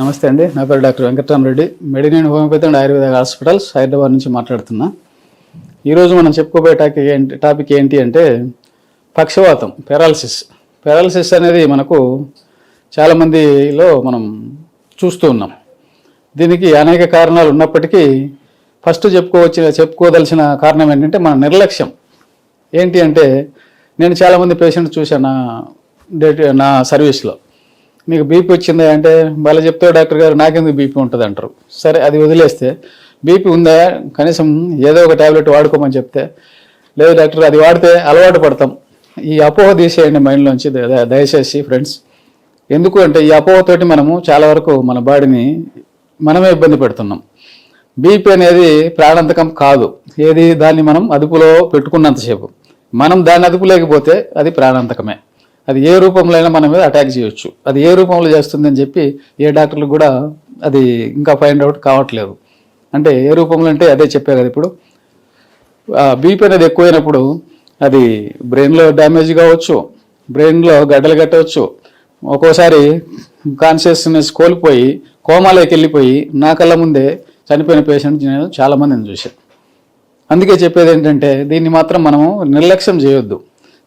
నమస్తే అండి. నా పేరు doctor Venkataramareddy. మెడినేన్ homeopathy and Ayurveda hospitals Hyderabad నుంచి మాట్లాడుతున్నా. ఈరోజు మనం చెప్పుకోబోయే టాపిక్ ఏంటి టాపిక్ ఏంటి అంటే పక్షవాతం పెరాలసిస్. పెరాలసిస్ అనేది మనకు చాలామందిలో మనం చూస్తూ ఉన్నాం. దీనికి అనేక కారణాలు ఉన్నప్పటికీ ఫస్ట్ చెప్పుకోవచ్చిన చెప్పుకోదలసిన కారణం ఏంటంటే మన నిర్లక్ష్యం. ఏంటి అంటే నేను చాలామంది పేషెంట్ చూశాను నా డేట్ నా సర్వీస్లో. నీకు బీపీ వచ్చిందా అంటే వాళ్ళు చెప్తే డాక్టర్ గారు నాకెందుకు బీపీ ఉంటుంది అంటారు. సరే అది వదిలేస్తే బీపీ ఉందా? కనీసం ఏదో ఒక ట్యాబ్లెట్ వాడుకోమని చెప్తే లేదు డాక్టర్ అది వాడితే అలవాటు పడతాం. ఈ అపోహ తీసేయండి మైండ్లోంచి దయచేసి ఫ్రెండ్స్ ఎందుకు అంటే ఈ అపోహతోటి మనము చాలా వరకు మన బాడీని మనమే ఇబ్బంది పెడుతున్నాం. బీపీ అనేది ప్రాణాంతకం కాదు. ఏది దాన్ని మనం అదుపులో పెట్టుకున్నంతసేపు. మనం దాన్ని అదుపు లేకపోతే అది ప్రాణాంతకమే. అది ఏ రూపంలో అయినా మన మీద అటాక్ చేయొచ్చు. అది ఏ రూపంలో చేస్తుందని చెప్పి ఏ డాక్టర్లు కూడా అది ఇంకా ఫైండ్ అవుట్ కావట్లేదు. అంటే ఏ రూపంలో అంటే అదే చెప్పే కదా ఇప్పుడు. బీపీ అనేది ఎక్కువైనప్పుడు అది బ్రెయిన్లో డ్యామేజ్ కావచ్చు బ్రెయిన్లో గడ్డలు కట్టవచ్చు. ఒక్కోసారి కాన్షియస్నెస్ కోల్పోయి కోమాలోకి వెళ్ళిపోయి నా కళ్ళ ముందే చనిపోయిన పేషెంట్ నేను చాలామందిని చూశాను అందుకే చెప్పేది ఏంటంటే దీన్ని మాత్రం మనము నిర్లక్ష్యం చేయొద్దు.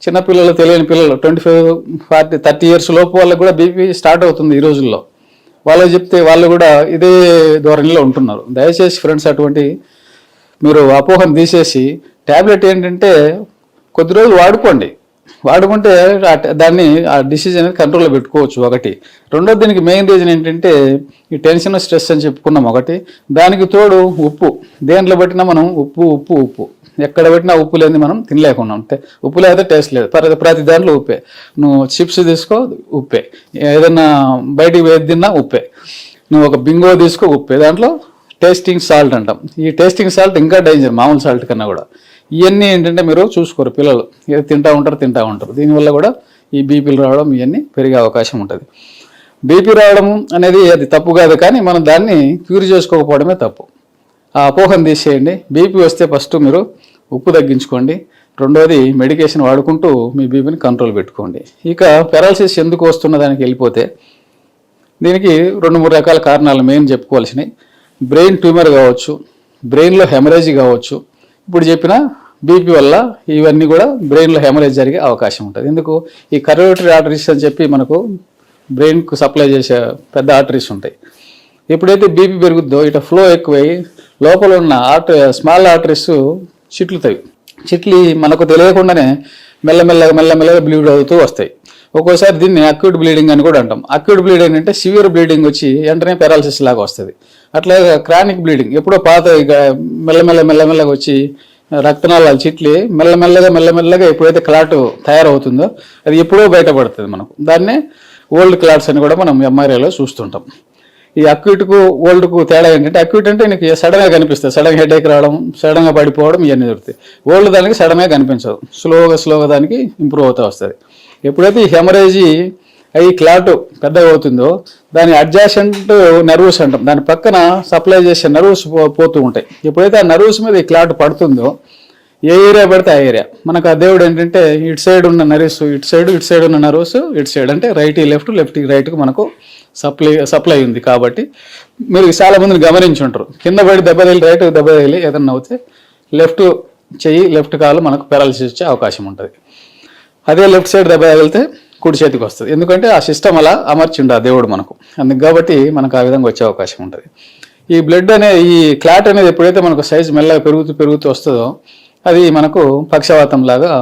చిన్నపిల్లలు తెలియని పిల్లలు twenty five forty thirty years లోపు వాళ్ళకి కూడా బీపీ స్టార్ట్ అవుతుంది ఈ రోజుల్లో. వాళ్ళు చెప్తే వాళ్ళు కూడా ఇదే ధోరణిలో ఉంటున్నారు. దయచేసి ఫ్రెండ్స్ అటువంటి మీరు అపోహను తీసేసి ట్యాబ్లెట్ ఏంటంటే కొద్ది రోజులు వాడుకోండి. వాడుకుంటే దాన్ని ఆ డిసీజ్ అనేది కంట్రోల్లో పెట్టుకోవచ్చు ఒకటి. రెండోది దీనికి మెయిన్ రీజన్ ఏంటంటే ఈ టెన్షన్ స్ట్రెస్ అని చెప్పుకున్నాం ఒకటి. దానికి తోడు ఉప్పు. దేంట్లో పెట్టినా మనం ఉప్పు ఉప్పు ఉప్పు. ఎక్కడ పెట్టినా ఉప్పు లేని మనం తినలేకున్నాం. అంటే ఉప్పు లేకపోతే టేస్ట్ లేదు. ప్రతి ప్రతి దాంట్లో ఉప్పే. నువ్వు చిప్స్ తీసుకో ఉప్పే. ఏదైనా బయటికి వేది తిన్నా ఉప్పే. నువ్వు ఒక బింగో తీసుకో ఉప్పే. దాంట్లో టేస్టింగ్ సాల్ట్ అంటాం. ఈ టేస్టింగ్ సాల్ట్ ఇంకా డేంజర్ మామూలు సాల్ట్ కన్నా కూడా. ఇవన్నీ ఏంటంటే మీరు చూసుకోరు పిల్లలు. ఏదో తింటా ఉంటారు తింటా ఉంటారు. దీనివల్ల కూడా ఈ బీపీలు రావడం ఇవన్నీ పెరిగే అవకాశం ఉంటుంది. బీపీ రావడం అనేది అది తప్పు కాదు కానీ మనం దాన్ని క్యూర్ చేసుకోకపోవడమే తప్పు. ఆ అపోహను తీసేయండి. బీపీ వస్తే ఫస్ట్ మీరు ఉప్పు తగ్గించుకోండి. రెండోది మెడికేషన్ వాడుకుంటూ మీ బీపీని కంట్రోల్ పెట్టుకోండి. ఇక పెరాలసిస్ ఎందుకు వస్తున్న దానికి వెళ్ళిపోతే దీనికి రెండు మూడు రకాల కారణాలు మెయిన్ చెప్పుకోవాల్సినవి. బ్రెయిన్ ట్యూమర్ కావచ్చు బ్రెయిన్లో హెమరేజ్ కావచ్చు ఇప్పుడు చెప్పిన బీపీ వల్ల ఇవన్నీ కూడా బ్రెయిన్లో హెమరేజ్ జరిగే అవకాశం ఉంటుంది. ఎందుకు? ఈ కరోటరీ ఆర్టరీస్ అని చెప్పి మనకు బ్రెయిన్కు సప్లై చేసే పెద్ద ఆర్టరీస్ ఉంటాయి. ఎప్పుడైతే బీపీ పెరుగుద్దో ఇట ఫ్లో ఎక్కువై లోపల ఉన్న ఆర్ట స్మాల్ ఆర్టరీస్ చిట్లుతాయి. చిట్లి మనకు తెలియకుండానే మెల్లమెల్లగా మెల్లమెల్లగా బ్లీడ్ అవుతూ వస్తాయి. ఒక్కోసారి దీన్ని అక్యూట్ బ్లీడింగ్ అని కూడా అంటాం. అక్యూట్ బ్లీడింగ్ అంటే సివియర్ బ్లీడింగ్ వచ్చి వెంటనే పెరాలసిస్ లాగా వస్తుంది. అట్లా క్రానిక్ బ్లీడింగ్ ఎప్పుడో పాత ఇక మెల్లమెల్ల మెల్లమెల్లగా వచ్చి రక్తనాళాలు చిట్లి మెల్లమెల్లగా మెల్లమెల్లగా ఎప్పుడైతే క్లాట్ తయారవుతుందో అది ఎప్పుడో బయటపడుతుంది మనకు. దాన్నే ఓల్డ్ క్లాట్స్ అని కూడా మనం ఎంఆర్ఐలో చూస్తుంటాం. ఈ అక్యూట్కు ఓల్డ్కు తేడా ఏంటంటే అక్యూట్ అంటే నీకు సడన్గా కనిపిస్తుంది. సడన్గా హెడేక్ రావడం సడన్గా పడిపోవడం ఇవన్నీ దొరుకుతాయి ఓల్డ్ దానికి సడన్గా కనిపించదు. స్లోగా స్లోగా దానికి ఇంప్రూవ్ అవుతూ వస్తుంది. ఎప్పుడైతే ఈ హెమరేజీ అయ్యి క్లాట్ పెద్దగా అవుతుందో దాని అడ్జాసెంట్ నర్వస్ అంటాం. దాని పక్కన సప్లై చేసే నర్వస్ పోతూ ఉంటాయి. ఎప్పుడైతే ఆ నర్వస్ మీద ఈ క్లాట్ పడుతుందో ఏ ఏరియా పడితే ఆ ఏరియా మనకు ఆ దేవుడు ఏంటంటే ఇటు సైడ్ ఉన్న నర్వస్ ఇటు సైడ్ ఇటు సైడ్ ఉన్న నర్వస్ ఇటు సైడ్ అంటే రైట్ లెఫ్ట్ లెఫ్ట్ రైట్కి మనకు సప్లై సప్లై ఉంది కాబట్టి మీరు చాలా మందిని గమనించి ఉంటారు. కింద పడి దెబ్బ తగిలి రైట్ దెబ్బ తగిలి ఏదన్నా అవుతే లెఫ్ట్ చెయ్యి లెఫ్ట్ కాలు మనకు పెరాలసిస్ వచ్చే అవకాశం ఉంటుంది. అదే లెఫ్ట్ సైడ్ దెబ్బ తగిలితే కుడి చేతికి వస్తుంది. ఎందుకంటే ఆ సిస్టమ్ అలా అమర్చిండు ఆ దేవుడు మనకు. అందుకు కాబట్టి మనకు ఆ విధంగా వచ్చే అవకాశం ఉంటుంది. ఈ బ్లడ్ అనే ఈ క్లాట్ అనేది ఎప్పుడైతే మనకు సైజ్ మెల్లగా పెరుగుతూ పెరుగుతూ వస్తుందో అది మనకు పక్షవాతం లాగా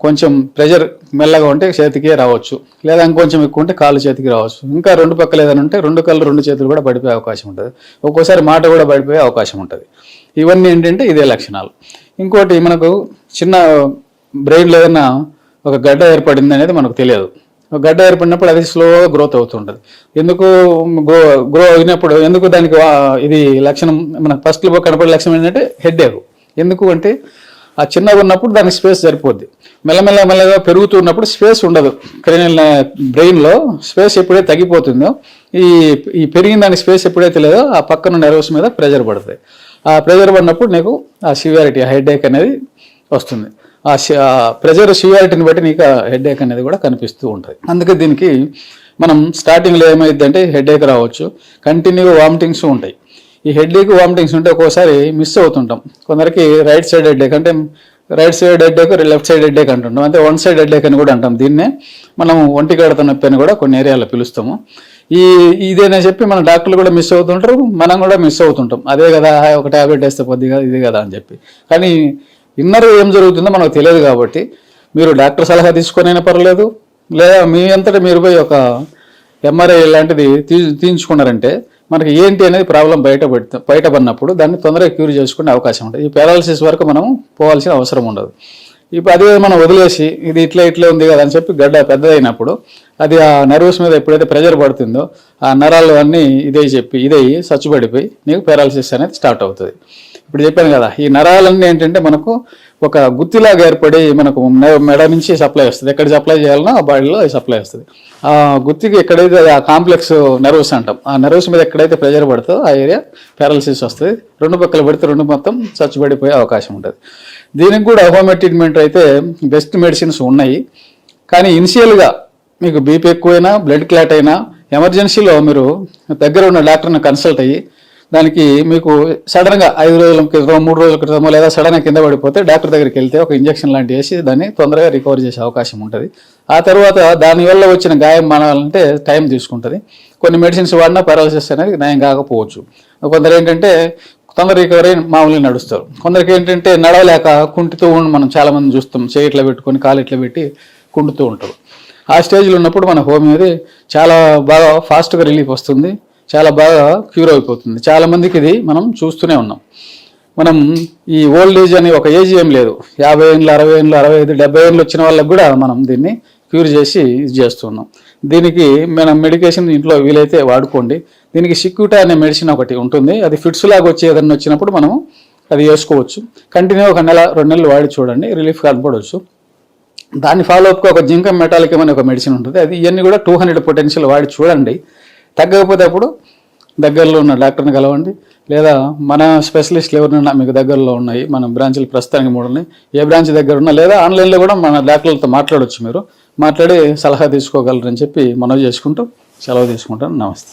కొంచెం ప్రెషర్ మెల్లగా ఉంటే చేతికే రావచ్చు. లేదా ఇంకొంచెం ఎక్కువ ఉంటే కాలు చేతికి రావచ్చు. ఇంకా రెండు పక్కలు ఏదైనా ఉంటే రెండు కళ్ళు రెండు చేతులు కూడా పడిపోయే అవకాశం ఉంటుంది. ఒక్కోసారి మాట కూడా పడిపోయే అవకాశం ఉంటుంది. ఇవన్నీ ఏంటంటే ఇదే లక్షణాలు. ఇంకోటి మనకు చిన్న బ్రెయిన్లో ఏదైనా ఒక గడ్డ ఏర్పడింది అనేది మనకు తెలియదు. ఒక గడ్డ ఏర్పడినప్పుడు అది స్లోగా గ్రోత్ అవుతుంటుంది. ఎందుకు గ్రో గ్రో అయినప్పుడు ఎందుకు దానికి ఇది లక్షణం మన ఫస్ట్లో కనపడే లక్షణం ఏంటంటే హెడ్ ఎందుకు అంటే ఆ చిన్నగా ఉన్నప్పుడు దానికి స్పేస్ సరిపోద్ది. మెల్లమెల్ల మెల్లగా పెరుగుతున్నప్పుడు స్పేస్ ఉండదు. క్రెయిన్ బ్రెయిన్లో స్పేస్ ఎప్పుడైతే తగ్గిపోతుందో ఈ ఈ పెరిగిన దానికి స్పేస్ ఎప్పుడైతే లేదో ఆ పక్కన నెర్వస్ మీద ప్రెజర్ పడుతుంది. ఆ ప్రెజర్ పడినప్పుడు నీకు ఆ సివియారిటీ హెడేక్ అనేది వస్తుంది. ఆ ప్రెజర్ సివియారిటీని బట్టి నీకు హెడ్ అనేది కూడా కనిపిస్తూ ఉంటుంది. అందుకే దీనికి మనం స్టార్టింగ్లో ఏమైంది అంటే హెడేక్ రావచ్చు. కంటిన్యూగా వామిటింగ్స్ ఉంటాయి. ఈ హెడేక్ వామిటింగ్స్ ఉంటే ఒక్కోసారి మిస్ అవుతుంటాం. కొందరికి రైట్ సైడ్ హెడ్ఏక్ అంటే right side headache left side headache అంటుంటాం. అంటే వన్ సైడ్ హెడ్ఏక్ అని కూడా అంటాం. దీన్నే మనం ఒంటి గడత నొప్పి అని కూడా కొన్ని ఏరియాలో పిలుస్తాము. ఈ ఇదేనని చెప్పి మన డాక్టర్లు కూడా మిస్ అవుతుంటారు. మనం కూడా మిస్ అవుతుంటాం. అదే కదా ఒక ట్యాబ్లెట్ వేస్తే కొద్దిగా ఇది కదా అని చెప్పి. కానీ ఇన్నర్ ఏం జరుగుతుందో మనకు తెలియదు కాబట్టి మీరు డాక్టర్ సలహా తీసుకొనైనా పర్లేదు లేదా మీ అంతటా మీరు పోయి ఒక ఎంఆర్ఐ లాంటిది తీ తీయించుకున్నారంటే మనకి ఏంటి అనేది ప్రాబ్లం బయట బయటపడినప్పుడు దాన్ని తొందరగా క్యూర్ చేసుకునే అవకాశం ఉంటుంది ఈ పారాలసిస్ వరకు మనం పోవాల్సిన అవసరం ఉండదు. ఇప్పుడు అదే మనం వదిలేసి ఇది ఇట్లా ఇట్లా ఉంది కదా అని చెప్పి గడ్డ పెద్దదైనప్పుడు అది ఆ నర్వస్ మీద ఎప్పుడైతే ప్రెజర్ పడుతుందో ఆ నరాలు అన్నీ ఇదే చెప్పి ఇదే సచ్చుబడిపోయి నీకు పారాలసిస్ అనేది స్టార్ట్ అవుతుంది. ఇప్పుడు చెప్పాను కదా ఈ నరాలన్నీ ఏంటంటే మనకు ఒక గుత్తిలాగా ఏర్పడి మనకు మెడ నుంచి సప్లై వస్తుంది. ఎక్కడ సప్లై చేయాలనో ఆ బాడీలో సప్లై వస్తుంది. ఆ గుత్తికి ఎక్కడైతే ఆ కాంప్లెక్స్ నర్వస్ అంటాం ఆ నర్వస్ మీద ఎక్కడైతే ప్రెజర్ పడుతుందో ఆ ఏరియా పారాలసిస్ వస్తుంది. రెండు పక్కల పడితే రెండు మొత్తం చచ్చుబడిపోయే అవకాశం ఉంటుంది. దీనికి కూడా హోమ్ ట్రీట్మెంట్ అయితే బెస్ట్ మెడిసిన్స్ ఉన్నాయి. కానీ ఇనిషియల్గా మీకు బీపీ ఎక్కువైనా బ్లడ్ క్లాట్ అయినా ఎమర్జెన్సీలో మీరు దగ్గర ఉన్న డాక్టర్ని కన్సల్ట్ అయ్యి దానికి మీకు సడన్గా ఐదు రోజుల క్రితం మూడు రోజుల క్రితమో లేదా సడన్గా కింద పడిపోతే డాక్టర్ దగ్గరికి వెళ్తే ఒక ఇంజక్షన్ లాంటివి వేసి దాన్ని తొందరగా రికవర్ చేసే అవకాశం ఉంటుంది. ఆ తర్వాత దానివల్ల వచ్చిన గాయం మానాలంటే టైం తీసుకుంటుంది. కొన్ని మెడిసిన్స్ వాడినా పారాలసిస్ అనేది నయం కాకపోవచ్చు. కొందరు ఏంటంటే తొందర రికవరీ మామూలుగా నడుస్తారు. కొందరికి ఏంటంటే నడవలేక కుంటుతూ ఉండి మనం చాలామంది చూస్తాం. చేయిట్లో ఇట్లా పెట్టుకొని కాలు ఇట్లా పెట్టి కుంటుతూ ఉంటారు. ఆ స్టేజ్లో ఉన్నప్పుడు మన హోమియోది చాలా బాగా ఫాస్ట్గా రిలీఫ్ వస్తుంది. చాలా బాగా క్యూర్ అయిపోతుంది. చాలామందికి ఇది మనం చూస్తూనే ఉన్నాం. మనం ఈ ఓల్డ్ ఏజ్ అని ఒక ఏజ్ ఏం లేదు. యాభై ఏళ్ళు అరవై ఏళ్ళు అరవై ఐదు డెబ్బై ఏళ్ళు వచ్చిన వాళ్ళకి కూడా మనం దీన్ని క్యూర్ చేసి ఇది చేస్తున్నాం దీనికి మనం మెడికేషన్ ఇంట్లో వీలైతే వాడుకోండి. దీనికి సిక్యూటా అనే మెడిసిన్ ఒకటి ఉంటుంది. అది ఫిట్స్ లాగా వచ్చి ఏదైనా వచ్చినప్పుడు మనము అది వేసుకోవచ్చు. కంటిన్యూ ఒక నెల రెండు నెలలు వాడి చూడండి. రిలీఫ్ కనపడవచ్చు దాన్ని ఫాలో అప్గా ఒక జింకం మెటాలిక్ అనే ఒక మెడిసిన్ ఉంటుంది. అది ఇవన్నీ కూడా టూ హండ్రెడ్ పొటెన్షియల్ వాడి చూడండి. తగ్గకపోతే అప్పుడు దగ్గరలో ఉన్న డాక్టర్ని కలవండి. లేదా మన స్పెషలిస్ట్లు ఎవరినైనా మీకు దగ్గరలో ఉన్నాయి మన బ్రాంచ్లు ప్రస్తుతానికి మూడు ఉన్నాయి ఏ బ్రాంచ్ దగ్గర ఉన్నా లేదా ఆన్లైన్లో కూడా మన డాక్టర్లతో మాట్లాడవచ్చు మీరు. మాట్లాడి సలహా తీసుకోగలరని చెప్పి మనవి చేసుకుంటూ సెలవు తీసుకుంటాను. నమస్తే.